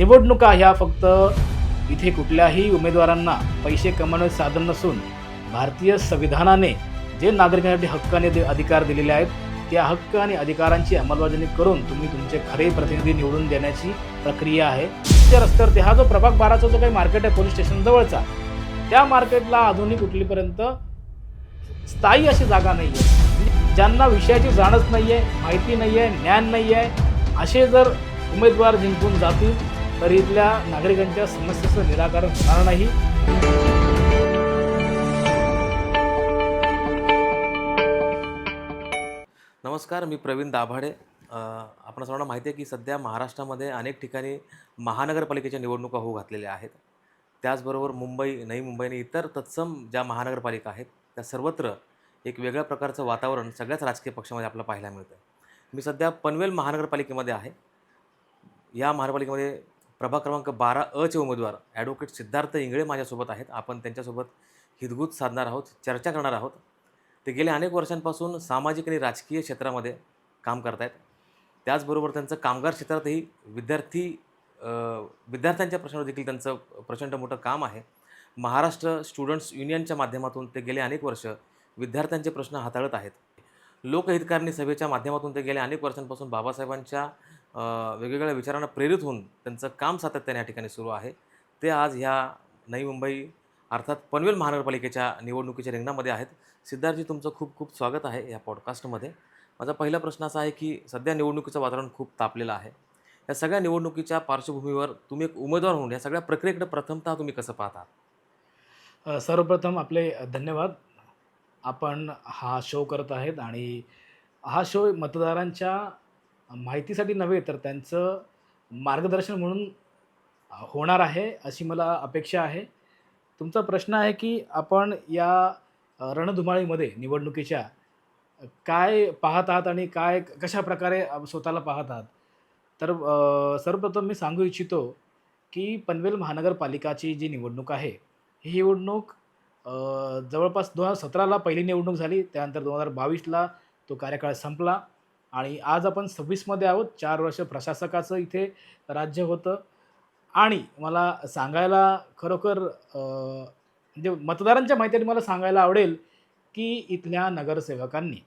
निवडणुका ह्या फक्त इथे कुठल्याही उमेदवारांना पैसे कमवण्याचे साधन नसून भारतीय संविधानाने जे नागरिकांसाठी हक्क आणि दे- अधिकार दिलेले आहेत त्या हक्क आणि अधिकारांची अंमलबजावणी करून तुम्ही तुमचे खरे प्रतिनिधी निवडून देण्याची प्रक्रिया आहे. त्या रस्त्यावरती हा जो प्रभाग बाराचा जो काही मार्केट आहे पोलीस स्टेशन जवळचा त्या मार्केटला अजूनही कुठलीपर्यंत स्थायी अशी जागा नाही आहे ज्यांना विषयाची जाणच नाही आहे माहिती नाही आहे ज्ञान नाही आहे असे जर उमेदवार जिंकून जातील तर इथल्या नागरिकांच्या समस्येचं निराकरण होणार नाही. नमस्कार मी प्रवीण दाभाडे. आपण सर्वांना माहिती आहे की सध्या महाराष्ट्रामध्ये अनेक ठिकाणी महानगरपालिकेच्या निवडणुका होऊ घातलेल्या आहेत. त्याचबरोबर मुंबई नवी मुंबई आणि इतर तत्सम ज्या महानगरपालिका आहेत त्या सर्वत्र एक वेगळ्या प्रकारचं वातावरण सगळ्याच राजकीय पक्षामध्ये आपल्याला पाहायला मिळतं मी सध्या पनवेल महानगरपालिकेमध्ये आहे. या महानगरपालिकेमध्ये प्रभाग क्रमांक बारा अचे उमेदवार ॲडव्होकेट सिद्धार्थ इंगळे माझ्यासोबत आहेत. आपण त्यांच्यासोबत हितगुज साधणार आहोत चर्चा करणार आहोत. ते गेल्या अनेक वर्षांपासून सामाजिक आणि राजकीय क्षेत्रामध्ये काम करत आहेत त्याचबरोबर त्यांचं कामगार क्षेत्रातही विद्यार्थी विद्यार्थ्यांच्या प्रश्नावर देखील त्यांचं प्रचंड मोठं काम आहे. महाराष्ट्र स्टुडंट्स युनियनच्या माध्यमातून ते गेले अनेक वर्ष विद्यार्थ्यांचे प्रश्न हाताळत आहेत. लोकहितकारणी सभेच्या माध्यमातून ते गेल्या अनेक वर्षांपासून बाबासाहेबांच्या वेगवेगळ्या विचारांना प्रेरित होऊन त्यांचं काम सातत्याने या ठिकाणी सुरू आहे. ते आज ह्या नवी मुंबई अर्थात पनवेल महानगरपालिकेच्या निवडणुकीच्या रिंगणामध्ये आहेत. सिद्धार्थजी तुमचं खूप खूप स्वागत आहे या पॉडकास्टमध्ये माझा पहिला प्रश्न असा आहे की सध्या निवडणुकीचं वातावरण खूप तापलेलं आहे. या सगळ्या निवडणुकीच्या पार्श्वभूमीवर तुम्ही एक उमेदवार म्हणून या सगळ्या प्रक्रियेकडे प्रथमतः तुम्ही कसं पाहता? सर्वप्रथम आपले धन्यवाद. आपण हा शो करत आहेत आणि हा शो मतदारांच्या माहितीसाठी नव्हे तर त्यांचं मार्गदर्शन म्हणून होणार आहे अशी मला अपेक्षा आहे. तुमचा प्रश्न आहे की आपण या रणधुमाळीमध्ये निवडणुकीच्या काय पाहत आहात आणि काय कशा प्रकारे स्वतःला पाहत आहात? तर सर्वप्रथम मी सांगू इच्छितो की पनवेल महानगरपालिकाची जी निवडणूक आहे ही निवडणूक जवळपास दोन हजार सतराला पहिली निवडणूक झाली. त्यानंतर दोन हजार बावीसला तो कार्यकाळ संपला. आणि आज आपण सव्वीसमध्ये आहोत. चार वर्ष प्रशासकाचं इथे राज्य होतं. आणि मला सांगायला खरोखर म्हणजे मतदारांच्या माहितीने मला सांगायला आवडेल की इथल्या नगरसेवकांनी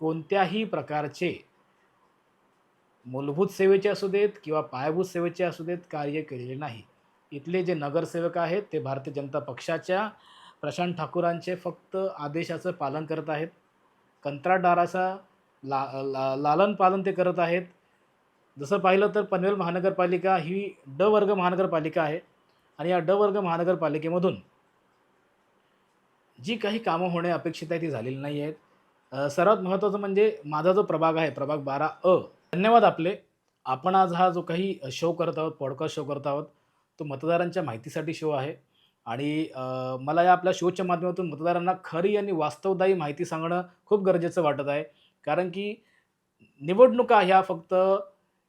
कोणत्याही प्रकारचे मूलभूत सेवेचे असू देत किंवा पायाभूत सेवेचे असू देत कार्य केलेले नाही. इथले जे नगरसेवक आहेत ते भारतीय जनता पक्षाच्या प्रशांत ठाकूरांचे फक्त आदेशाचं पालन करत आहेत. कंत्राटदाराचा ला ला लालन पालन ते करत आहेत. जसं पाहिलं तर पनवेल महानगरपालिका ही ड वर्ग महानगरपालिका आहे आणि या ड वर्ग महानगरपालिकेमधून जी काही कामं होणे अपेक्षित आहे ती झालेली नाही आहेत. सर्वात महत्त्वाचं म्हणजे माझा जो प्रभाग आहे प्रभाग बारा अ धन्यवाद आपले. आपण आज हा जो काही शो करत आहोत पॉडकास्ट शो करत आहोत तो मतदारांच्या माहितीसाठी शो आहे. आणि मला या आपल्या शोच्या माध्यमातून मतदारांना खरी आणि वास्तवदायी माहिती सांगणं खूप गरजेचं वाटत आहे. कारण की निवडणुका ह्या फक्त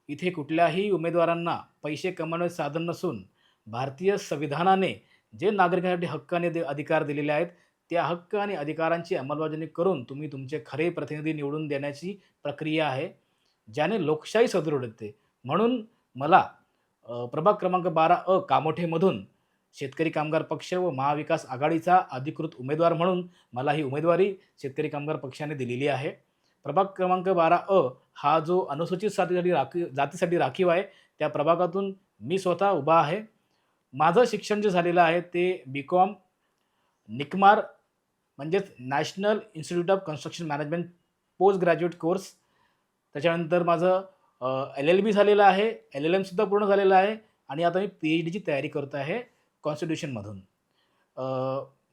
इथे कुठल्याही उमेदवारांना पैसे कमवण्याचे साधन नसून भारतीय संविधानाने जे नागरिकांसाठी हक्क आणि दे- अधिकार दिलेले आहेत त्या हक्क आणि अधिकारांची अंमलबजावणी करून तुम्ही तुमचे खरे प्रतिनिधी निवडून देण्याची प्रक्रिया आहे ज्याने लोकशाही सदृढ होते. म्हणून मला प्रभाग क्रमांक बारा अ कामोठेमधून शेतकरी कामगार पक्ष व महाविकास आघाडीचा अधिकृत उमेदवार म्हणून मला ही उमेदवारी शेतकरी कामगार पक्षाने दिलेली आहे. प्रभाग क्रमांक बारा अ हा जो अनुसूचित जातीसाठी राखीव जातीसाठी राखीव आहे त्या प्रभागातून मी स्वतः उभा आहे. माझं शिक्षण जे झालेलं आहे ते बी कॉम निकमार म्हणजेच national institute of construction management post graduate course त्याच्यानंतर माझं एल एल बी झालेलं आहे एल एल एमसुद्धा पूर्ण झालेलं आहे आणि आता मी पी एच डीची तयारी करत आहे कॉन्स्टिट्यूशनमधून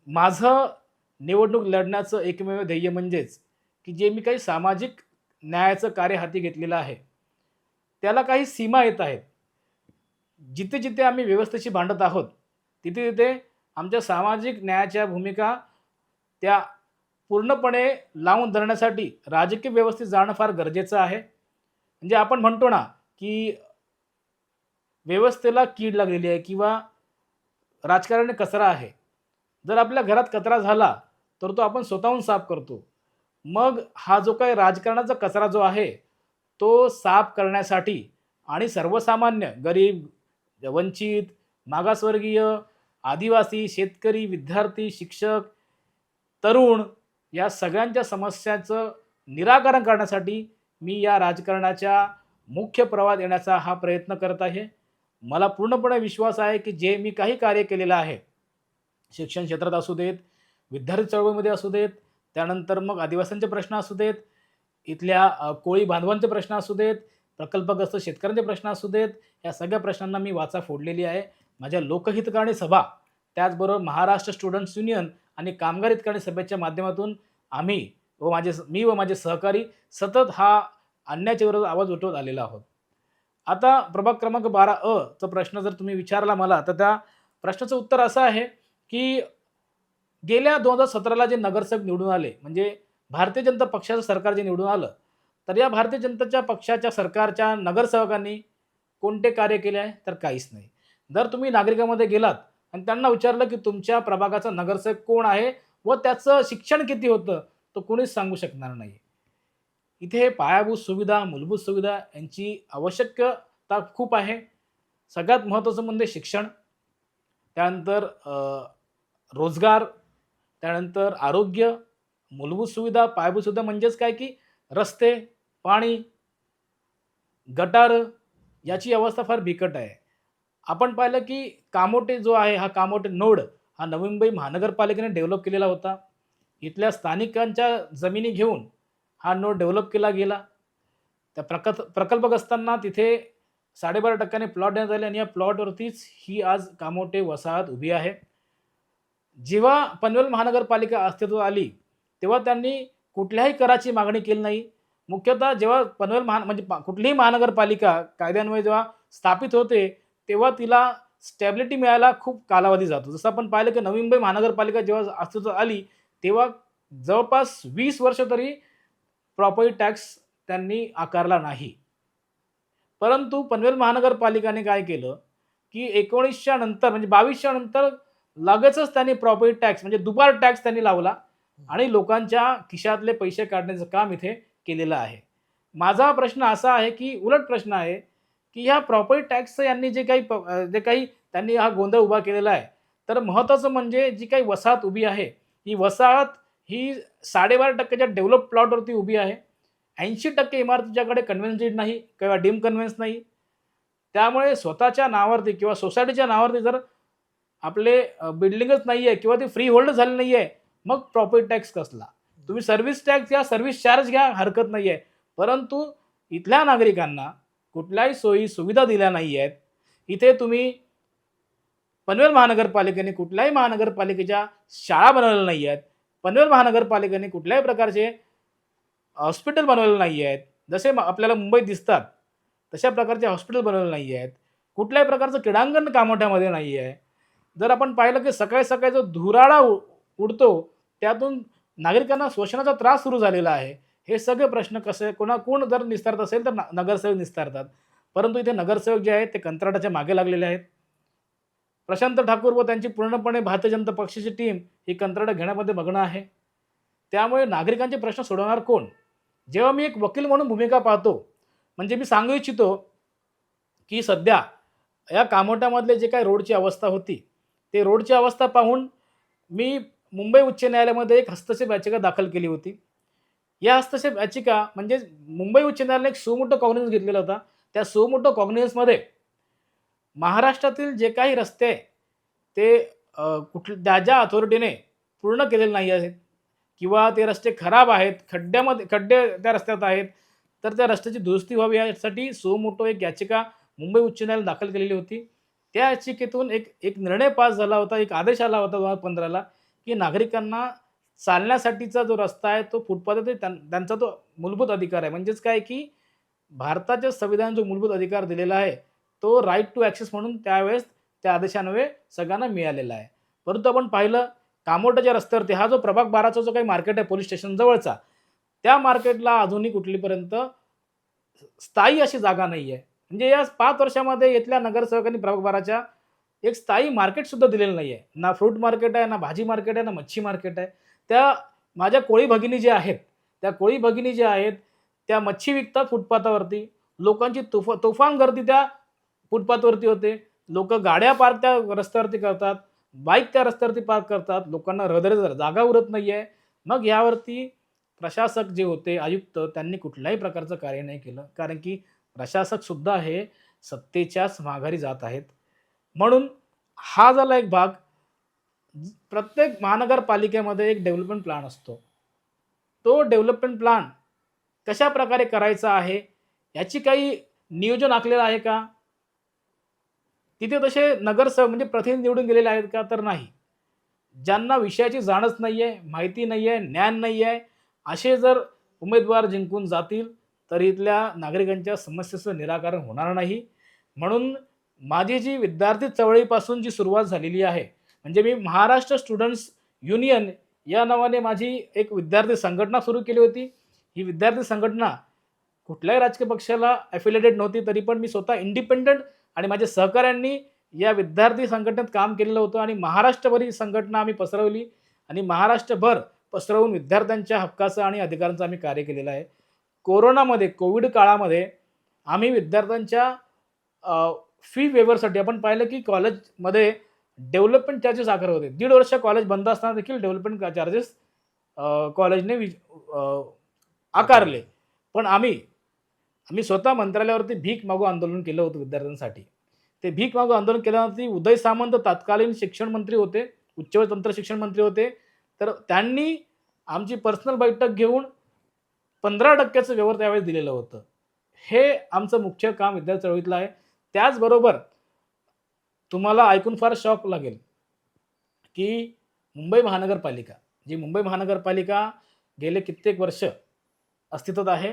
माझं निवडणूक लढण्याचं एकमेव ध्येय म्हणजेच की जे मी काही सामाजिक न्यायाचं कार्य हाती घेतलेलं आहे त्याला काही सीमा येत आहेत. जिथे जिथे आम्ही व्यवस्थेशी भांडत आहोत तिथे तिथे आमच्या सामाजिक न्यायाच्या भूमिका त्या पूर्णपणे लावून धरण्यासाठी राजकीय व्यवस्थेत जाणं फार गरजेचं आहे. म्हणजे आपण म्हणतो ना की व्यवस्थेला कीड लागलेली आहे किंवा राजकारणी कचरा आहे. जर आपल्या घरात कचरा झाला तर तो आपण स्वतःहून साफ करतो. मग हा जो काही राजकारणाचा कचरा जो आहे तो साफ करण्यासाठी आणि सर्वसामान्य गरीब वंचित मागासवर्गीय आदिवासी शेतकरी विद्यार्थी शिक्षक तरुण या सगळ्यांच्या समस्याचं निराकरण करण्यासाठी मी या राजकारणाच्या मुख्य प्रवाहात येण्याचा हा प्रयत्न करत आहे. मला पूर्णपणे विश्वास आहे की जे मी काही कार्य केलेलं आहे शिक्षण क्षेत्रात असू देत विद्यार्थी चळवळीमध्ये असू देत त्यानंतर मग आदिवासींचे प्रश्न असू देत इथल्या कोळी बांधवांचे प्रश्न असू देत प्रकल्पग्रस्त शेतकऱ्यांचे प्रश्न असू देत या सगळ्या प्रश्नांना मी वाचा फोडलेली आहे. माझ्या लोकहितकारणी सभा त्याचबरोबर महाराष्ट्र स्टुडंट्स युनियन आणि कामगार हितकारणी सभेच्या माध्यमातून आम्ही व माझे मी व माझे सहकारी सतत हा अन्यायाच्या विरोधात आवाज उठवत आलेला आहोत. आता प्रभाग क्रमांक बारा अ चा प्रश्न जर तुम्ही विचारला मला तर त्या प्रश्नाचं उत्तर असं आहे की गेल्या दोन हजार सतराला जे नगरसेवक निवडून आले म्हणजे भारतीय जनता पक्षाचं सरकार जे निवडून आलं तर या भारतीय जनताच्या पक्षाच्या सरकारच्या नगरसेवकांनी कोणते कार्य केले आहे? तर काहीच नाही. जर तुम्ही नागरिकांमध्ये गेलात आणि त्यांना विचारलं की तुमच्या प्रभागाचा नगरसेवक कोण आहे व त्याचं शिक्षण किती होतं तो कोणीच सांगू शकणार नाही. इथे पायाभूत सुविधा मूलभूत सुविधा यांची आवश्यकता खूप आहे. सगळ्यात महत्त्वाचं म्हणजे शिक्षण. त्यानंतर रोजगार त्यानंतर आरोग्य मूलभूत सुविधा पायाभूत सुविधा म्हणजेच काय की रस्ते पाणी गटार याची अवस्था फार बिकट आहे. आपण पाहिलं की कामोटे जो आहे हा कामोटे नोड हा नवी मुंबई महानगरपालिकेने डेव्हलप केलेला होता. इथल्या स्थानिकांच्या जमिनी घेऊन हा नोड डेव्हलप केला गेला. त्या प्रकल्प प्रकल्पग्रस्तांना तिथे साडेबारा टक्क्याने प्लॉट देण्यात आले आणि या प्लॉटवरतीच ही आज कामोटे वसाहत उभी आहे. जेव्हा पनवेल महानगरपालिका अस्तित्वात आली तेव्हा त्यांनी कुठल्याही कराची मागणी केली नाही. मुख्यतः जेव्हा पनवेल महा म्हणजे कुठलीही महानगरपालिका कायद्यान्वये जेव्हा स्थापित होते तेव्हा तिला स्टॅबिलिटी मिळायला खूप कालावधी जातो. जसं आपण पाहिलं की नवी मुंबई महानगरपालिका जेव्हा अस्तित्वात आली तेव्हा जवळपास वीस वर्ष तरी प्रॉपर्टी टॅक्स त्यांनी आकारला नाही. परंतु पनवेल महानगरपालिकाने काय केलं की एकोणीसच्या नंतर म्हणजे बावीसच्या नंतर लगेचच त्यांनी प्रॉपर्टी टॅक्स म्हणजे दुबार टॅक्स त्यांनी लावला आणि लोकांच्या खिशातले पैसे काढण्याचं काम इथे केलेलं आहे. माझा प्रश्न असा आहे की उलट प्रश्न आहे की ह्या प्रॉपर्टी टॅक्सचं यांनी जे काही जे काही त्यांनी हा गोंधळ उभा केलेला आहे तर महत्त्वाचं म्हणजे जी काही वसाहत उभी आहे ही वसाहत ही साडेबारा टक्क्याच्या डेव्हलप प्लॉटवरती उभी आहे. ऐंशी टक्के इमारतीच्याकडे कन्व्हेन्स नाही किंवा डीम कन्व्हेन्स नाही. त्यामुळे स्वतःच्या नावावरती किंवा सोसायटीच्या नावावरती जर आपले बिल्डिंगच नाही आहे किंवा ते फ्री होल्ड झाले नाही आहे मग प्रॉपर्टी टॅक्स कसला? तुम्ही सर्व्हिस टॅक्स घ्या सर्व्हिस चार्ज घ्या हरकत नाही आहे परंतु इथल्या नागरिकांना कुठल्याही सोयी सुविधा दिल्या नाही आहेत इथे तुम्ही पनवेल महानगरपालिकेने कुठल्याही महानगरपालिकेच्या शाळा बनवलेल्या नाही आहेत पनवेल महानगरपालिकेने कुठल्याही प्रकारचे हॉस्पिटल बनवलेले नाही आहेत जसे म- आपल्याला मुंबईत दिसतात तशा प्रकारचे हॉस्पिटल बनवले नाही आहेत कुठल्याही प्रकारचं क्रीडांगण कामोठ्यामध्ये नाही आहे जर आपण पाहिलं की सकाळी सकाळी जो धुराळा उडतो त्यातून नागरिकांना श्वसनाचा त्रास सुरू झालेला आहे. हे सगळे प्रश्न कसे कोणा कोण जर निस्तारत असेल तर नगरसेवक निस्तारतात. परंतु इथे नगरसेवक जे आहेत ते कंत्राटाच्या मागे लागलेले आहेत. प्रशांत ठाकूर व त्यांची पूर्णपणे भारतीय जनता पक्षाची टीम ही कंत्राटं घेण्यामध्ये मग्न आहे. त्यामुळे नागरिकांचे प्रश्न सोडवणार कोण? जेव्हा मी एक वकील म्हणून भूमिका पाहतो म्हणजे मी सांगू इच्छितो की सध्या या कामोट्यामधले जे काही रोडची अवस्था होती ते रोडची अवस्था पाहून मी मुंबई उच्च न्यायालयामध्ये एक हस्तक्षेप याचिका दाखल केली होती. या हस्तक्षेप याचिका म्हणजे मुंबई उच्च न्यायालयाने एक सुमोटो कॉग्निझन्स घेतलेला होता. त्या सुमोटो कॉग्निझन्समध्ये महाराष्ट्रातील जे काही रस्ते आहे ते कुठ त्या ज्या अथॉरिटीने पूर्ण केलेले नाही आहेत किंवा ते रस्ते खराब आहेत खड्ड्यामध्ये खड्डे त्या रस्त्यात आहेत तर त्या रस्त्याची दुरुस्ती व्हावी यासाठी सुमोटो एक याचिका मुंबई उच्च न्यायालयात दाखल केलेली होती. त्या याचिकेतून एक एक निर्णय पास झाला होता एक आदेश आला होता दोन हजार पंधराला की नागरिकांना चालण्यासाठीचा जो रस्ता आहे तो फुटपाथ आहे ते त्यांचा तो मूलभूत अधिकार आहे. म्हणजेच काय की भारताच्या संविधान जो मूलभूत अधिकार दिलेला आहे तो राईट टू ॲक्सेस म्हणून त्यावेळेस त्या आदेशान्वये सगळ्यांना मिळालेला आहे. परंतु आपण पाहिलं कामोटाच्या रस्त्यावरती हा जो प्रभाग बाराचा जो काही मार्केट आहे पोलीस स्टेशन जवळचा त्या मार्केटला अजूनही कुठलीपर्यंत स्थायी अशी जागा नाही आहे म्हणजे या पाच वर्षामध्ये इथल्या नगरसेवकांनी प्रभाग एक स्थायी मार्केटसुद्धा दिलेलं नाही आहे ना फ्रूट मार्केट आहे ना भाजी मार्केट आहे ना मच्छी मार्केट आहे. त्या माझ्या कोळी भगिनी ज्या आहेत त्या कोळी भगिनी ज्या आहेत त्या मच्छी विकतात फुटपाथावरती. लोकांची तुफ तुफान गर्दी त्या फुटपाथवरती होते. लोक गाड्या पार्क त्या रस्त्यावरती करतात बाईक त्या रस्त्यावरती पार्क करतात. लोकांना रहदारी जागा उरत नाही आहे मग यावरती प्रशासक जे होते आयुक्त त्यांनी कुठल्याही प्रकारचं कार्य नाही केलं. कारण की प्रशासक सुद्धा हे सत्तेच्याच माघारी जात आहेत. म्हणून हा झाला एक भाग. ज- प्रत्येक महानगरपालिकेमध्ये एक डेव्हलपमेंट प्लॅन असतो. तो डेव्हलपमेंट प्लॅन कशा प्रकारे करायचा आहे? याची काही नियोजन आखलेलं आहे का? तिथे तसे नगरसेवक म्हणजे प्रतिनिधी निवडून गेलेले आहेत का? तर नाही. ज्यांना विषयाची जाणच नाही आहे माहिती नाही आहे ज्ञान नाही आहे असे जर उमेदवार जिंकून जातील तर इथल्या नागरिकांच्या समस्येचं निराकरण होणार नाही. म्हणून माझी जी विद्यार्थी चळवळीपासून जी सुरुवात झालेली आहे म्हणजे मी महाराष्ट्र स्टुडंट्स युनियन या नावाने माझी एक विद्यार्थी संघटना सुरू केली होती. ही विद्यार्थी संघटना कुठल्याही राजकीय पक्षाला ॲफिलेटेड नव्हती तरी पण मी स्वतः इंडिपेंडंट आणि माझ्या सहकाऱ्यांनी या विद्यार्थी संघटनेत काम केलेलं होतं आणि महाराष्ट्रभर ही संघटना आम्ही पसरवली आणि महाराष्ट्रभर पसरवून विद्यार्थ्यांच्या हक्काचं आणि अधिकारांचं आम्ही कार्य केलेलं आहे. कोरोनामध्ये कोविड काळामध्ये आम्ही विद्यार्थ्यांच्या फी वेवरसाठी आपण पाहिलं की कॉलेजमध्ये डेव्हलपमेंट चार्जेस आकारत होते. दीड वर्ष कॉलेज बंद असताना देखील डेव्हलपमेंट चार्जेस कॉलेजने वि आकारले. पण आम्ही आम्ही स्वतः मंत्रालयावरती भीक मागू आंदोलन केलं होतं विद्यार्थ्यांसाठी. ते भीक मागू आंदोलन केल्यावरती उदय सामंत तत्कालीन शिक्षण मंत्री होते उच्च व तंत्र शिक्षण मंत्री होते. तर त्यांनी आमची पर्सनल बैठक घेऊन पंधरा टक्क्याचं व्यवहार त्यावेळेस दिलेलं होतं. हे आमचं मुख्य काम विद्यार्थी चळवळीतलं आहे. त्याचबरोबर तुम्हाला ऐकून फार शॉक लागेल की मुंबई महानगरपालिका जी मुंबई महानगरपालिका गेले कित्येक वर्ष अस्तित्वात आहे.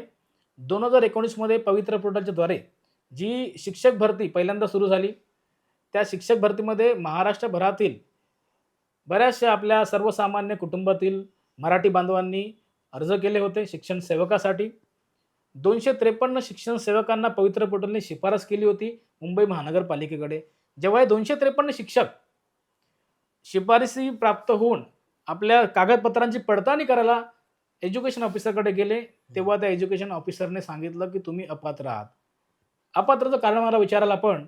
दोन हजार एकोणीसमध्ये पवित्र पोर्टलच्याद्वारे जी शिक्षक भरती पहिल्यांदा सुरू झाली त्या शिक्षक भरतीमध्ये महाराष्ट्रभरातील बऱ्याचशा आपल्या सर्वसामान्य कुटुंबातील मराठी बांधवांनी अर्ज केले होते शिक्षण सेवकासाठी. दोनशे त्रेपन्न शिक्षण सेवकांना पवित्र पोर्टलने शिफारस केली होती मुंबई महानगरपालिकेकडे. जेव्हा हे दोनशे त्रेपन्न शिक्षक शिफारसी प्राप्त होऊन आपल्या कागदपत्रांची पडताळणी करायला एज्युकेशन ऑफिसरकडे गेले तेव्हा त्या एज्युकेशन ऑफिसरने सांगितलं की तुम्ही अपात्र आहात. अपात्रचं कारण मला विचारायला आपण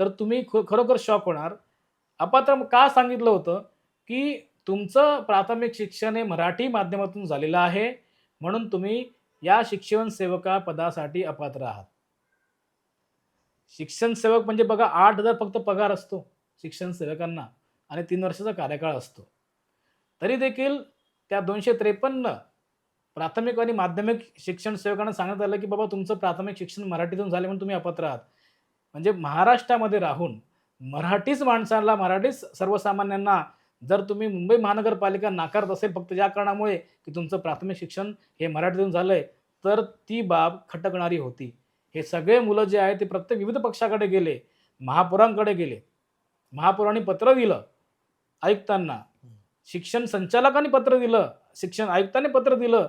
तर तुम्ही खरोखर शॉक होणार. अपात्र का सांगितलं होतं की तुमचं प्राथमिक शिक्षण हे मराठी माध्यमातून झालेलं आहे. म्हणून तुम्ही या शिक्षण सेवका पदासाठी अपात्र आहात. शिक्षण सेवक म्हणजे बघा आठ हजार फक्त पगार असतो शिक्षण सेवकांना आणि तीन वर्षाचा कार्यकाळ असतो. तरी देखील त्या दोनशे त्रेपन्न प्राथमिक आणि माध्यमिक शिक्षण सेवकांना सांगण्यात आलं की बाबा तुमचं प्राथमिक शिक्षण मराठीतून झाले म्हणून तुम्ही अपात्र आहात. म्हणजे महाराष्ट्रामध्ये राहून मराठीच माणसाला मराठीच सर्वसामान्यांना जर तुम्ही मुंबई महानगरपालिका नाकारत असेल फक्त या कारणामुळे की तुमचं प्राथमिक शिक्षण हे मराठीतून झालंय तर ती बाब खटकणारी होती. हे सगळे मुलं जे आहेत ते प्रत्येक विविध पक्षाकडे गेले महापौरांकडे गेले. महापौरांनी पत्र दिलं आयुक्तांना. शिक्षण संचालकांनी पत्र दिलं शिक्षण आयुक्तांनी पत्र दिलं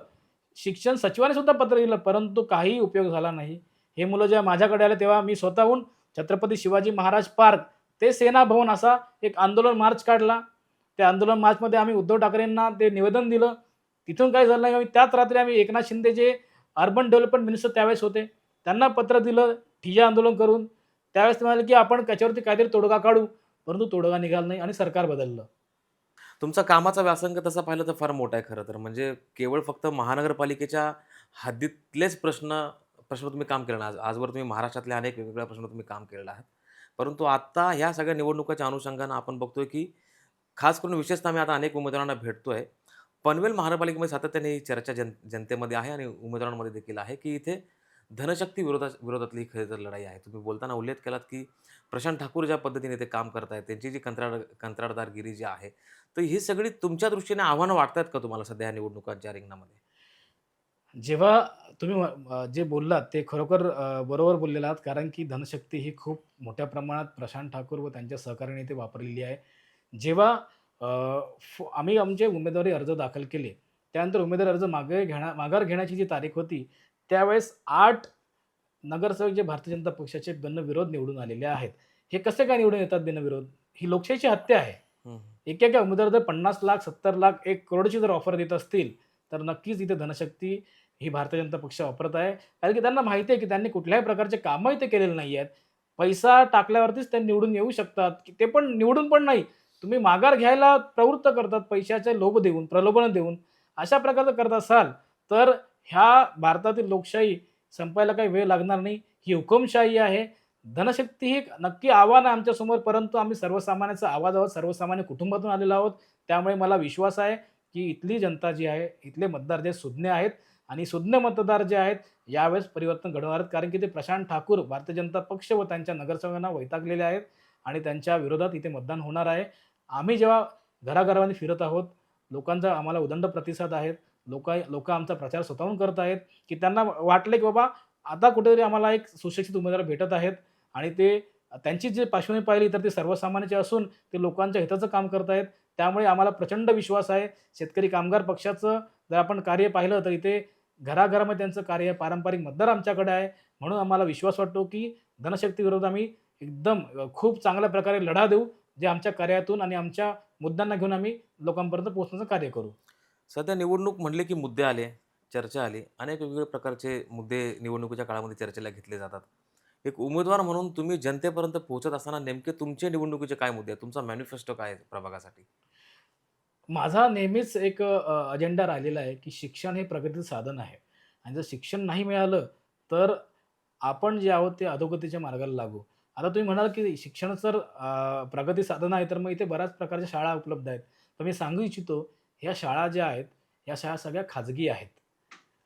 शिक्षण सचिवाने सुद्धा पत्र दिलं परंतु काही उपयोग झाला नाही. हे मुलं जेव्हा माझ्याकडे आले तेव्हा मी स्वतःहून छत्रपती शिवाजी महाराज पार्क ते सेना भवन असा एक आंदोलन मार्च काढला. त्या आंदोलन मार्चमध्ये आम्ही उद्धव ठाकरेंना ते निवेदन दिलं. तिथून काय झालं नाही आम्ही त्याच रात्री आम्ही एकनाथ शिंदे जे अर्बन डेव्हलपमेंट मिनिस्टर त्यावेळेस होते त्यांना पत्र दिलं ठिय्या आंदोलन करून. त्यावेळेस ते म्हणाले की आपण त्याच्यावरती काहीतरी तोडगा काढू परंतु तोडगा निघाला नाही आणि सरकार बदललं. तुमचा कामाचा व्यासंग तसा पाहिलं तर फार मोठा आहे खरं तर. म्हणजे केवळ फक्त महानगरपालिकेच्या हद्दीतलेच प्रश्न प्रश्न तुम्ही काम केलं आज आजवर तुम्ही महाराष्ट्रातल्या अनेक वेगवेगळ्या प्रश्न तुम्ही काम केलेलं आहात. परंतु आत्ता ह्या सगळ्या निवडणुकाच्या अनुषंगानं आपण बघतोय की खास करून विशेषतः आम्ही आता अनेक उमेदवारांना आहे पनवेल महानगरपालिकेमध्ये सातत्याने ही चर्चा जन जनतेमध्ये आहे आणि उमेदवारांमध्ये देखील आहे की इथे धनशक्ती विरोधा विरोधातली खरी तर लढाई आहे. तुम्ही बोलताना उल्लेख केलात की प्रशांत ठाकूर ज्या पद्धतीने ते काम करत आहेत त्यांची जी कंत्राट कंत्राटदारगिरी जी आहे तर ही सगळी तुमच्या दृष्टीने आव्हानं वाटतात का तुम्हाला सध्या या निवडणुकांच्या रिंगणामध्ये? जेव्हा तुम्ही जे बोललात ते खरोखर बरोबर बोललेला आहात कारण की धनशक्ती ही खूप मोठ्या प्रमाणात प्रशांत ठाकूर व त्यांच्या सहकार्याने ते वापरलेली आहे. जेव्हा आम्ही आमचे उमेदवारी अर्ज दाखल केले त्यानंतर उमेदवारी अर्ज मागे घेण्या माघार घेण्याची जी तारीख होती त्यावेळेस आठ नगरसेवक जे भारतीय जनता पक्षाचे बिनविरोध निवडून आलेले आहेत. हे कसे काय निवडून येतात बिनविरोध? ही लोकशाहीची हत्या आहे. हम्म. एका एका उमेदवार जर पन्नास लाख सत्तर लाख एक करोडची जर ऑफर देत असतील तर नक्कीच इथे धनशक्ती ही भारतीय जनता पक्ष वापरत आहे. कारण की त्यांना माहिती आहे की त्यांनी कुठल्याही प्रकारचे कामं इथे केलेले नाही आहेत. पैसा टाकल्यावरतीच ते निवडून येऊ शकतात. की ते पण निवडून पण नाही. तुम्ही माघार घ्यायला प्रवृत्त करतात पैशाचे लोभ देऊन प्रलोभन देऊन अशा प्रकारचं करत असाल तर ह्या भारतातील लोकशाही संपायला काही वेळ लागणार नाही. ही हुकुमशाही आहे. धनशक्ती ही नक्की आव्हान आहे आमच्यासमोर परंतु आम्ही सर्वसामान्याचा आवाज आहोत सर्वसामान्य कुटुंबातून आलेलो आहोत. त्यामुळे मला विश्वास आहे की इथली जनता जी आहे इथले मतदार जे सुज्ञ आहेत आणि सुज्ञ मतदार जे आहेत यावेळेस परिवर्तन घडवणार आहेत. कारण की ते प्रशांत ठाकूर भारतीय जनता पक्ष व त्यांच्या नगरसेवकांना वैतागलेले आहेत आणि त्यांच्या विरोधात इथे मतदान होणार आहे. आम्ही जेव्हा घराघरामध्ये फिरत आहोत लोकांचा आम्हाला उदंड प्रतिसाद आहेत लोक लोक आमचा प्रचार स्वतःहून करत आहेत की त्यांना वाटले की बाबा आता कुठेतरी आम्हाला एक सुशिक्षित उमेदवार भेटत आहेत आणि ते त्यांची जी पार्श्वभूमी पाहिली तर ते सर्वसामान्याचे असून ते लोकांच्या हिताचं काम करत आहेत. त्यामुळे आम्हाला प्रचंड विश्वास आहे. शेतकरी कामगार पक्षाचं जर आपण कार्य पाहिलं तर इथे घराघरामध्ये त्यांचं कार्य पारंपरिक मतदार आमच्याकडे आहे. म्हणून आम्हाला विश्वास वाटतो की धनशक्ती विरोधात आम्ही एकदम खूप चांगल्या प्रकारे लढा देऊ. जे आमच्या कार्यातून आणि आमच्या मुद्द्यांना घेऊन आम्ही लोकांपर्यंत पोहोचण्याचं कार्य करू. सध्या निवडणूक म्हणले की मुद्दे आले चर्चा आली. अनेक वेगवेगळे प्रकारचे मुद्दे निवडणुकीच्या काळामध्ये चर्चेला घेतले जातात. एक उमेदवार म्हणून तुम्ही जनतेपर्यंत पोहोचत असताना नेमके तुमचे निवडणुकीचे काय मुद्दे आहेत? तुमचा मॅनिफेस्टो काय आहे प्रभागासाठी? माझा नेहमीच एक अजेंडा राहिलेला आहे की शिक्षण हे प्रगतीचं साधन आहे. आणि जर शिक्षण नाही मिळालं तर आपण जे आहोत ते अधोगतीच्या मार्गाला लागू. आता तुम्ही म्हणाल की शिक्षण जर अ, प्रगती साधन आहे तर मग इथे बऱ्याच प्रकारच्या शाळा उपलब्ध आहेत. तर मी सांगू इच्छितो ह्या शाळा ज्या आहेत या शाळा सगळ्या खाजगी आहेत.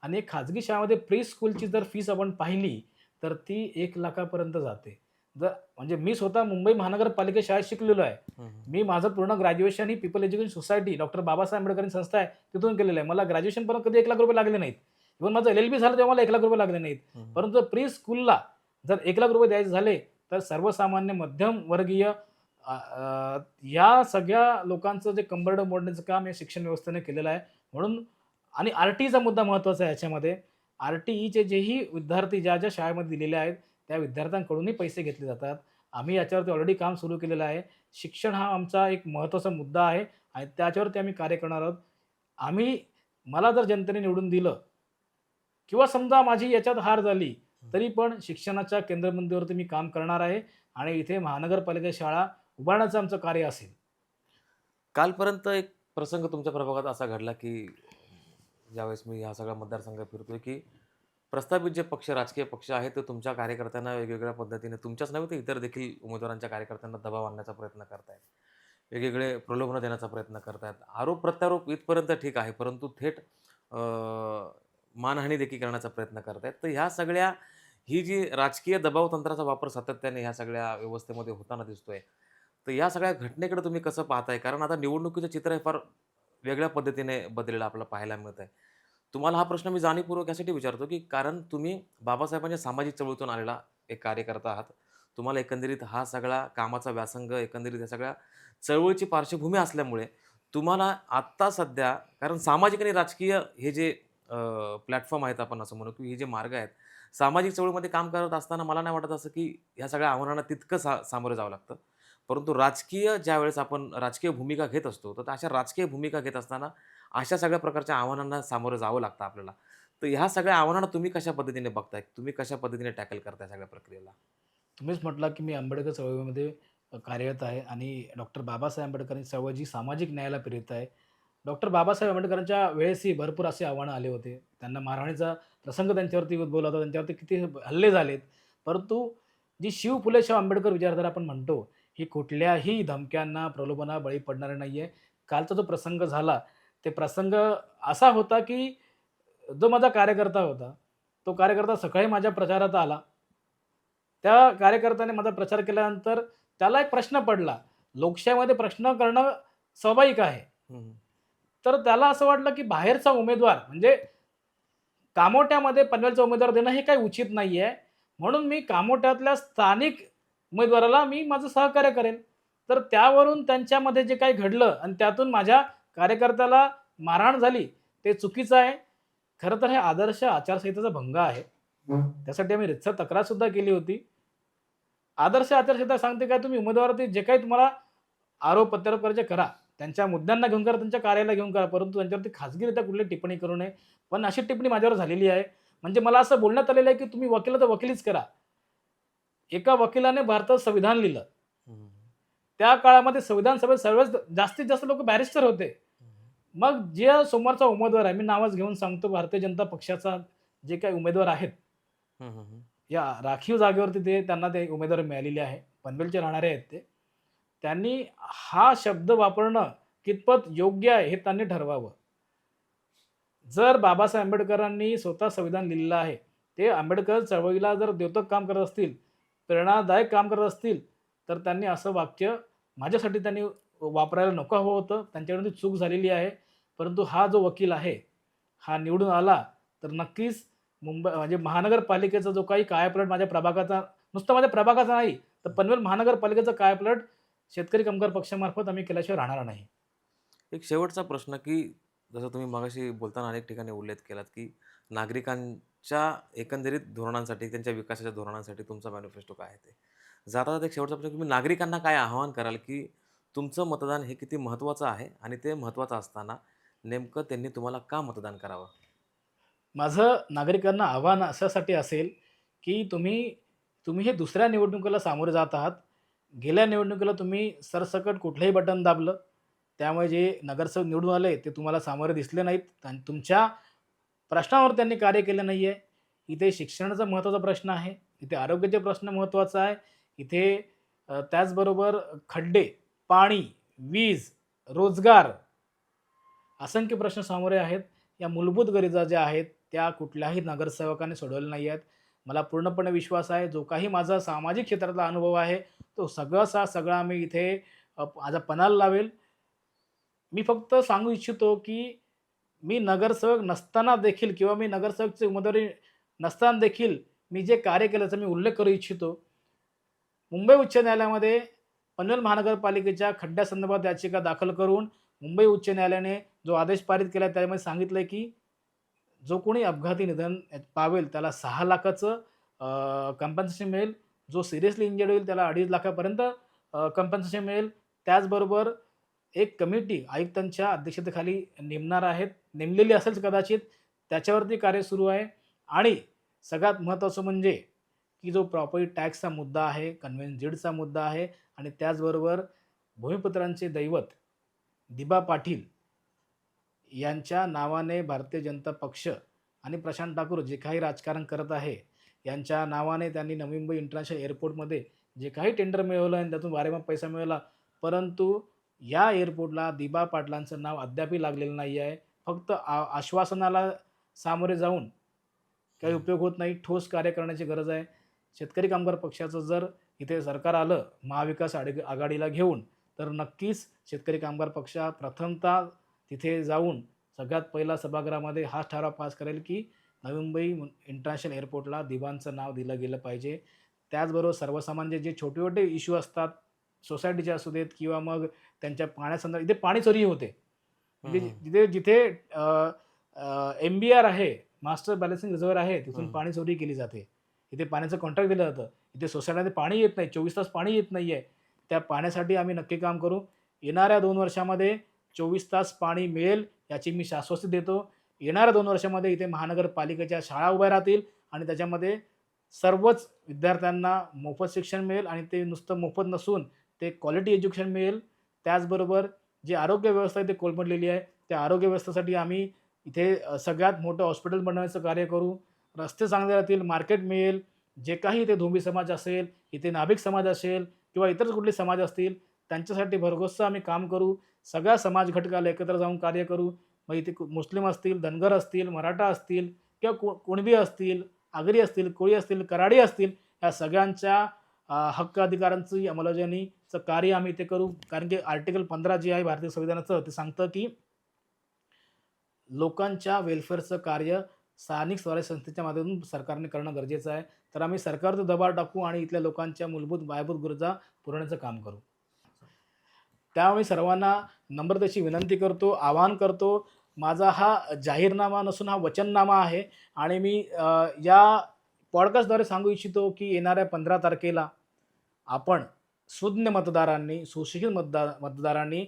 आणि खाजगी शाळेमध्ये प्री स्कूलची जर फीस आपण पाहिली तर ती एक लाखापर्यंत जाते. जर म्हणजे मी स्वतः मुंबई महानगरपालिका शाळेत शिकलेलो आहे. मी माझं पूर्ण ग्रॅज्युएशन ही people education society doctor Babasaheb Ambedkar संस्था आहे तिथून केलेलं आहे. मला ग्रॅज्युएशन पर्यंत कधी एक लाख रुपये लागले नाहीत. इव्हन माझं एल एल बी झालं तेव्हा मला एक लाख रुपये लागले नाहीत. परंतु प्री स्कूलला जर एक लाख रुपये द्यायचे झाले तर सर्वसामान्य मध्यम वर्गीय या सगळ्या लोकांचं जे कंबरड मोडण्याचं काम या शिक्षण व्यवस्थेने केलेलं आहे. म्हणून आणि आर टी ईचा मुद्दा महत्त्वाचा आहे याच्यामध्ये. आर टी ईचे जेही विद्यार्थी ज्या ज्या शाळेमध्ये दिलेले आहेत त्या विद्यार्थ्यांकडूनही पैसे घेतले जातात. आम्ही याच्यावरती ऑलरेडी काम सुरू केलेलं आहे. शिक्षण हा आमचा एक महत्त्वाचा मुद्दा आहे आणि त्याच्यावरती आम्ही कार्य करणार आहोत. आम्ही मला जर जनतेने निवडून दिलं किंवा समजा माझी याच्यात हार झाली तरी पण शिक्षणाच्या केंद्रबिंदूवरती मी काम करणार आहे आणि इथे महानगरपालिका शाळा उभारण्याचं आमचं कार्य असेल. कालपर्यंत एक प्रसंग तुमच्या प्रभागात असा घडला की ज्यावेळेस मी ह्या सगळ्या मतदारसंघ फिरतोय की प्रस्थापित जे पक्ष राजकीय पक्ष आहेत ते तुमच्या कार्यकर्त्यांना वेगवेगळ्या पद्धतीने तुमच्याच नव्हे तर इतर देखील उमेदवारांच्या कार्यकर्त्यांना दबाव आणण्याचा प्रयत्न करतायत. वेगवेगळे प्रलोभनं देण्याचा प्रयत्न करतायत. आरोप प्रत्यारोप इथपर्यंत ठीक आहे परंतु थेट मानहानी देखील करण्याचा प्रयत्न करतायत. तर ह्या सगळ्या ही जी राजकीय दबाव तंत्राचा वापर सातत्याने ह्या सगळ्या व्यवस्थेमध्ये होताना दिसतोय तर या सगळ्या घटनेकडे तुम्ही कसं पाहताय? कारण आता निवडणुकीचं चित्र हे फार वेगळ्या पद्धतीने बदललेलं आपल्याला पाहायला मिळत आहे तुम्हाला हा प्रश्न मी जाणीवपूर्वक यासाठी विचारतो की कारण तुम्ही बाबासाहेबांच्या सामाजिक चळवळीतून आलेला एक कार्यकर्ता आहात. तुम्हाला एकंदरीत हा सगळा कामाचा व्यासंग एकंदरीत या सगळ्या चळवळीची पार्श्वभूमी असल्यामुळे तुम्हाला आत्ता सध्या कारण सामाजिक आणि राजकीय हे जे प्लॅटफॉर्म आहेत आपण असं म्हणू की हे जे मार्ग आहेत सामाजिक चळवळीमध्ये काम करत असताना मला नाही वाटत असं की ह्या सगळ्या आव्हानांना तितकं सा सामोरं जावं लागतं. परंतु राजकीय ज्या वेळेस आपण राजकीय भूमिका घेत असतो तर अशा राजकीय भूमिका घेत असताना अशा सगळ्या प्रकारच्या आव्हानांना सामोरं जावं लागतं आपल्याला. तर ह्या सगळ्या आव्हानांना तुम्ही कशा पद्धतीने बघताय? तुम्ही कशा पद्धतीने टॅकल करताय सगळ्या प्रक्रियेला? तुम्हीच म्हटलं की मी आंबेडकर चळवळीमध्ये कार्यरत आहे आणि डॉक्टर बाबासाहेब आंबेडकरांची चळवळ जी सामाजिक न्यायाला प्रेरित आहे. डॉक्टर बाबासाहेब आंबेडकरांच्या वेळेसही भरपूर असे आव्हानं आले होते. त्यांना मारहाणीचा प्रसंग त्यांच्यावरती उद्भवला होता त्यांच्यावरती किती हल्ले झालेत. परंतु जी शिव फुले शाह आंबेडकर विचारधारा आपण म्हणतो ही कुठल्याही धमक्यांना प्रलोभना बळी पडणारे नाही आहे कालचा जो प्रसंग झाला ते प्रसंग असा होता की जो माझा कार्यकर्ता होता तो कार्यकर्ता सकाळी माझ्या प्रचारात आला. त्या कार्यकर्त्याने माझा प्रचार केल्यानंतर त्याला एक प्रश्न पडला लोकशाहीमध्ये प्रश्न करणं स्वाभाविक आहे. तर त्याला असं वाटलं की बाहेरचा उमेदवार म्हणजे कामोट्यामध्ये पनवेलचा उमेदवार देणं हे काही उचित नाही आहे म्हणून मी कामोट्यातल्या स्थानिक उमेदवाराला मी माझं सहकार्य करेन. तर त्यावरून त्यांच्यामध्ये जे काही घडलं आणि त्यातून माझ्या कार्यकर्त्याला मारहाण झाली ते चुकीचं आहे. खरं तर हे आदर्श आचारसंहितेचा भंग आहे. त्यासाठी आम्ही रितसर तक्रार सुद्धा केली होती. आदर्श आचारसंहिता सांगते काय? तुम्ही उमेदवारावरती जे काही तुम्हाला आरोप प्रत्यारोप करायचे करा. त्यांच्या मुद्द्यांना घेऊन करा त्यांच्या कार्याला घेऊन करा परंतु त्यांच्यावरती खाजगीरित्या कुठली टिप्पणी करू नये. पण अशी टिप्पणी माझ्यावर झालेली आहे. म्हणजे मला असं बोलण्यात आलेलं आहे की तुम्ही वकिला तर वकिलीच करा. एका वकिलाने भारतात संविधान लिहिलं. त्या काळामध्ये संविधान सभेत सर्वात जास्तीत जास्त लोक बॅरिस्टर होते. मग जे समोरचा उमेदवार आहे मी नावच घेऊन सांगतो भारतीय जनता पक्षाचा जे काही उमेदवार आहेत. या राखीव जागेवरती ते त्यांना ते उमेदवार मिळालेले आहे. पनवेलचे राहणारे आहेत ते. त्यांनी हा शब्द वापरणं कितपत योग्य आहे हे त्यांनी ठरवावं. जर बाबासाहेब आंबेडकरांनी स्वतः संविधान लिहिलेलं आहे ते आंबेडकर चळवळीला जर द्योतक काम करत असतील प्रेरणादायक काम करत असतील तर त्यांनी असं वाक्य माझ्यासाठी त्यांनी वापरायला नको हवं होतं. त्यांच्याकडून ती चूक झालेली आहे. परंतु हा जो वकील आहे हा निवडून आला तर नक्कीच मुंबई म्हणजे महानगरपालिकेचा जो काही कायापलट माझ्या प्रभागाचा नुसतं माझ्या प्रभागाचा नाही तर पनवेल महानगरपालिकेचा कायापलट शेतकरी कामगार पक्षामार्फत आम्ही केल्याशिवाय राहणार नाही. एक शेवटचा प्रश्न की जसं तुम्ही मगाशी बोलताना अनेक ठिकाणी उल्लेख केलात की नागरिकांच्या एकंदरीत धोरणांसाठी त्यांच्या विकासाच्या धोरणांसाठी तुमचा मॅनिफेस्टो काय आहे ते? जाता जाता एक शेवटचा प्रश्न तुम्ही नागरिकांना काय आवाहन कराल की तुमचं मतदान हे किती महत्त्वाचं आहे आणि ते महत्त्वाचं असताना नेमकं त्यांनी तुम्हाला का मतदान करावं? माझं नागरिकांना आव्हान अशासाठी असेल की तुम्ही तुम्ही हे दुसऱ्या निवडणुकीला सामोरे जात आहात गेल्या निवडणुकीला तुम्ही सरसकट कुठलंही बटन दाबलं त्यामुळे जे नगरसेवक निवडून आले ते तुम्हाला सामोरे दिसले नाहीत आणि तुमच्या प्रश्नावर त्यांनी कार्य केलं नाही आहे इथे शिक्षणाचा महत्त्वाचा प्रश्न आहे इथे आरोग्याचे प्रश्न महत्त्वाचा आहे इथे त्याचबरोबर खड्डे पाणी वीज रोजगार असंख्य प्रश्न सामोरे आहेत. या मूलभूत गरजा ज्या आहेत त्या कुठल्याही नगरसेवकाने सोडवल्या नाही आहेत मला पूर्णपणे विश्वास आहे जो काही माझा सामाजिक क्षेत्रातला अनुभव आहे तो सगळासा सगळा मी इथे माझा पणाला लावेल. मी फक्त सांगू इच्छितो की मी नगरसेवक नसताना देखील किंवा मी नगरसेवकची उमेदवारी नसताना देखील मी जे कार्य केल्याचा मी उल्लेख करू इच्छितो. मुंबई उच्च न्यायालयामध्ये पनवेल महानगरपालिकेच्या खड्ड्यासंदर्भात याचिका दाखल करून मुंबई उच्च न्यायालयाने जो आदेश पारित केला त्यामध्ये सांगितलं की जो कोणी अपघाती निधन पावेल त्याला सहा लाखाचं कंपन्सेशन मिळेल. जो सिरियसली इंजर्ड होईल त्याला अडीच लाखापर्यंत कंपन्सेशन मिळेल. त्याचबरोबर एक कमिटी आयुक्तांच्या अध्यक्षतेखाली नेमणार आहेत. नेमलेली असेल कदाचित त्याच्यावरती कार्य सुरू आहे. आणि सगळ्यात महत्त्वाचं म्हणजे की जो प्रॉपर्टी टॅक्सचा मुद्दा आहे कन्व्हेन्स झीडचा मुद्दा आहे आणि त्याचबरोबर भूमिपुत्रांचे दैवत दिबा पाटील यांच्या नावाने भारतीय जनता पक्ष आणि प्रशांत ठाकूर जे काही राजकारण करत आहे यांच्या नावाने त्यांनी नवी मुंबई इंटरनॅशनल एअरपोर्टमध्ये जे काही टेंडर मिळवलं आणि त्यातून वारेमाप पैसा मिळवला परंतु या एअरपोर्टला दिबा पाटलांचं नाव अद्यापही लागलेलं नाही आहे फक्त आ आश्वासनाला सामोरे जाऊन काही उपयोग होत नाही ठोस कार्य करण्याची गरज आहे. शेतकरी कामगार पक्षाचं जर इथे सरकार आलं महाविकास आडी आघाडीला घेऊन तर नक्कीच शेतकरी कामगार पक्ष प्रथमतः तिथे जाऊन सगळ्यात पहिला सभागृहामध्ये हाच ठराव पास करेल की नवी मुंबई इंटरनॅशनल एअरपोर्टला दिबांचं नाव दिलं गेलं पाहिजे. त्याचबरोबर सर्वसामान्य जे छोटे छोटे इश्यू असतात सोसायटीचे असू देत किंवा मग त्यांच्या पाण्यासंदर्भात इथे पाणी चोरी होते. म्हणजे. जिथे जिथे एम बी आर आहे मास्टर बॅलन्सिंग रिझर्वर आहे तिथून. पाणी चोरी केली जाते. इथे पाण्याचं कॉन्ट्रॅक्ट दिलं जातं. इथे सोसायटीमध्ये पाणी येत नाही चोवीस तास पाणी येत नाही आहे त्या पाण्यासाठी आम्ही नक्की काम करू. येणाऱ्या दोन वर्षामध्ये चोवीस तास पाणी मिळेल याची मी शाश्वती देतो. येणाऱ्या दोन वर्षामध्ये इथे महानगरपालिकेच्या शाळा उभ्या राहतील आणि त्याच्यामध्ये सर्वच विद्यार्थ्यांना मोफत शिक्षण मिळेल आणि ते नुसतं मोफत नसून ते क्वालिटी एज्युकेशन मिळेल. त्याचबरोबर जी आरोग्य व्यवस्था इथे कोलमडलेली आहे त्या आरोग्य व्यवस्थेसाठी आम्ही इथे सगळ्यात मोठं हॉस्पिटल बनवण्याचं कार्य करू. रस्ते चांगले राहतील मार्केट मिळेल. जे काही इथे धोंबी समाज असेल इथे नाभिक समाज असेल किंवा इतर कुठले समाज असतील त्यांच्यासाठी भरघोसचं आम्ही काम करू. सगळ्या समाज घटकाला एकत्र जाऊन कार्य करू. मग इथे कु- मुस्लिम असतील धनगर असतील मराठा असतील किंवा को कुणबी असतील आगरी असतील कोळी असतील कराडी असतील या सगळ्यांच्या हक्क अधिकारांची अंमलबजावणीचं कार्य आम्ही इथे करू. कारण की आर्टिकल पंधरा जे आहे भारतीय संविधानाचं ते सांगतं की लोकांच्या वेलफेअरचं कार्य स्थानिक स्वराज्य संस्थेच्या माध्यमातून सरकारने करणं गरजेचं आहे. तर आम्ही सरकारवर दबाव टाकू आणि इथल्या लोकांच्या मूलभूत पायाभूत गरजा पुरवण्याचं काम करू. त्यामुळे सर्वांना नम्रतेची विनंती करतो आवाहन करतो. माझा हा जाहीरनामा नसून हा वचननामा आहे आणि मी या पॉडकास्टद्वारे सांगू इच्छितो की येणाऱ्या पंधरा तारखेला आपण सुज्ञ मतदारांनी सुशिक्षित मतदार मतदारांनी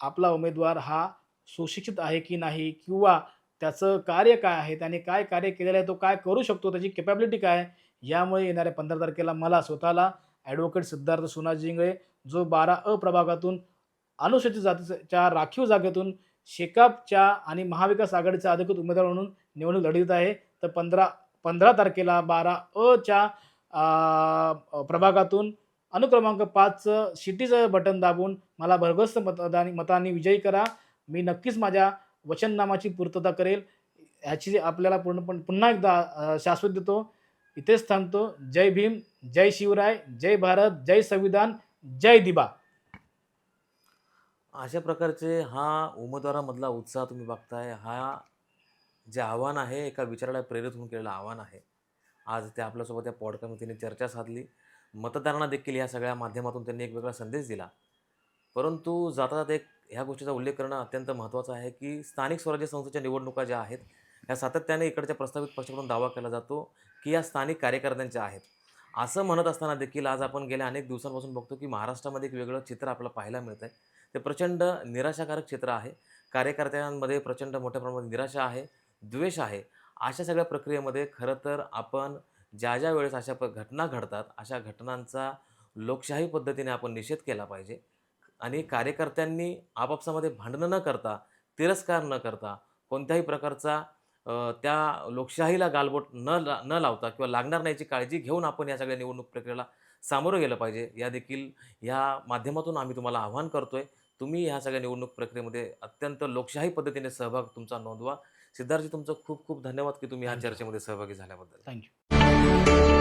आपला उमेदवार हा सुशिक्षित आहे की नाही किंवा त्याचं कार्य काय आहे त्याने काय कार्य केलेलं आहे तो काय करू शकतो त्याची कॅपॅबिलिटी काय आहे यामुळे येणाऱ्या पंधरा तारखेला मला स्वतःला ॲडव्होकेट सिद्धार्थ सोनाजी इंगळे जो बारा अ प्रभागातून अनुसूचित जातीच्या राखीव जागेतून शेकापच्या आणि महाविकास आघाडीचा अधिकृत उमेदवार म्हणून निवडणूक लढवित आहे. तर पंधरा पंधरा तारखेला बारा अच्या प्रभागातून अनुक्रमांक पाच शिटीचं बटन दाबून मला भरघोस मतदानी मतांनी विजयी करा. मी नक्कीच माझ्या वचननामाची पूर्तता करेल. ह्याची आपल्याला पूर्णपण पुन्हा एकदा शाश्वत देतो. इथेच थांबतो. जय भीम जय शिवराय जय भारत जय संविधान जय दिबा अशा प्रकारचे हा उमेदवारामधला उत्साह तुम्ही बघताय. हा जे आव्हान आहे एका विचाराला प्रेरित होऊन केलेलं आव्हान आहे. आज ते आपल्यासोबत या पॉडकास्टमध्ये तिने चर्चा साधली. मतदारांना देखील या सगळ्या माध्यमातून त्यांनी एक वेगळा संदेश दिला. परंतु जाता जाता एक ह्या गोष्टीचा उल्लेख करणं अत्यंत महत्त्वाचं आहे की स्थानिक स्वराज्य संस्थेच्या निवडणुका ज्या आहेत ह्या सातत्याने इकडच्या प्रस्तावित पक्षाकडून दावा केला जातो की या स्थानिक कार्यकर्त्यांच्या आहेत. असं म्हणत असताना देखील आज आपण गेल्या अनेक दिवसांपासून बघतो की महाराष्ट्रामध्ये एक वेगळं चित्र आपल्याला पाहायला मिळतं आहे ते प्रचंड निराशाकारक क्षेत्र आहे. कार्यकर्त्यांमध्ये प्रचंड मोठ्या प्रमाणात निराशा आहे द्वेष आहे. अशा सगळ्या प्रक्रियेमध्ये खरं तर आपण ज्या ज्या वेळेस अशा प घटना घडतात अशा घटनांचा लोकशाही पद्धतीने आपण निषेध केला पाहिजे. आणि कार्यकर्त्यांनी आपापसामध्ये भांडणं न करता तिरस्कार न करता कोणत्याही प्रकारचा त्या लोकशाहीला गालबोट न ला न लावता किंवा लागणार नाही याची काळजी घेऊन आपण या सगळ्या निवडणूक प्रक्रियेला सामोरं गेलं पाहिजे. या देखील ह्या माध्यमातून आम्ही तुम्हाला आव्हान आहे तुम्ही ह्या सगळ्या निवडणूक प्रक्रियेमध्ये अत्यंत लोकशाही पद्धतीने सहभाग तुमचा नोंदवा. सिद्धार्थजी तुमचं खूप खूप धन्यवाद की तुम्ही ह्या. चर्चेमध्ये सहभागी झाल्याबद्दल. थँक्यू